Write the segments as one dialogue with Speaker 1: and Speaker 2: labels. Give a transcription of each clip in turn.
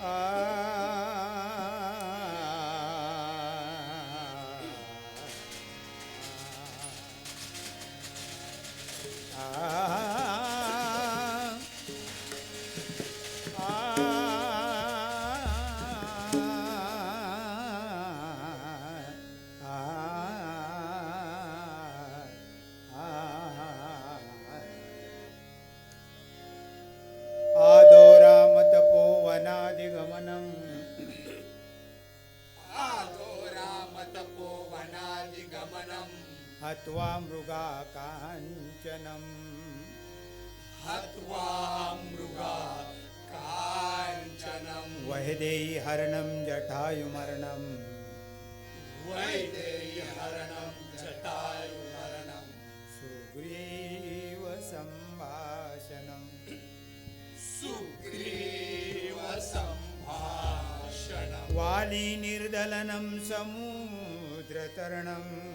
Speaker 1: Uh,
Speaker 2: हत्वा मृगाकाञ्चनम्
Speaker 1: हत्वा मृगाकाञ्चनं
Speaker 2: वहदेयि हरणं मरणम्
Speaker 1: वैदेहरणं हरणं मरणं
Speaker 2: सुग्रीव सम्भाषणम्
Speaker 1: सुग्रीव सम्भाषणं
Speaker 2: वालीनिर्दलनं समुद्रतरणम्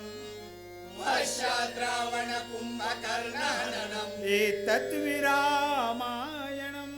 Speaker 1: शाणपुम्भकर्णननम् एतत् विरामायणम्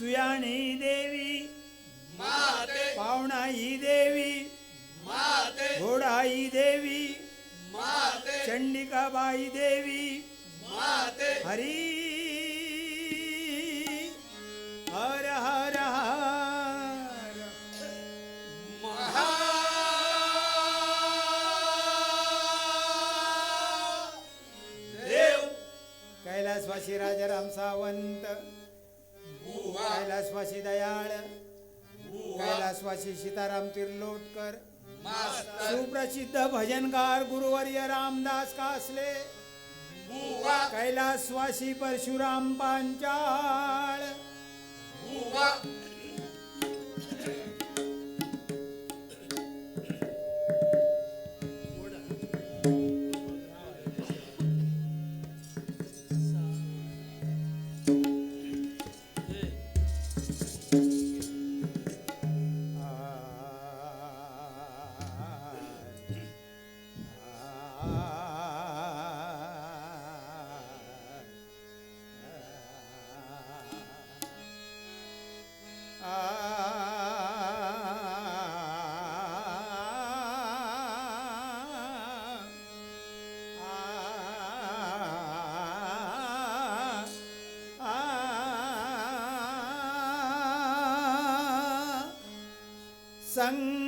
Speaker 2: सुयाणी देवी
Speaker 1: माते
Speaker 2: पावणाई देवी
Speaker 1: माते
Speaker 2: घोडाई देवी
Speaker 1: माते
Speaker 2: चंडिकाबाई देवी
Speaker 1: माते
Speaker 2: हरी हर हर
Speaker 1: देव
Speaker 2: कैलासवासी राजाराम सावंत कैलासवासी दयाळ कैलासवासी सीताराम तिर्लोटकर सुप्रसिद्ध भजनकार गुरुवर्य रामदास कासले कैलासवासी परशुराम पांचाळ
Speaker 1: தங்க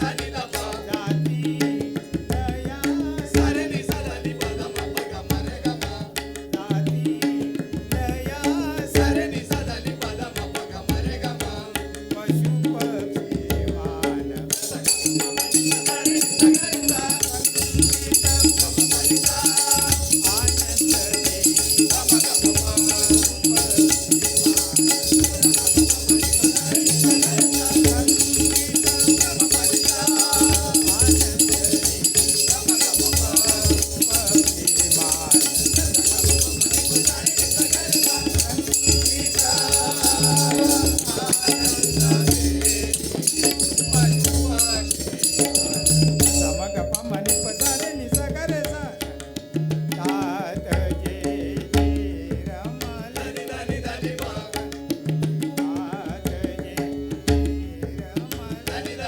Speaker 2: Salud.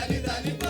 Speaker 2: dali, dali.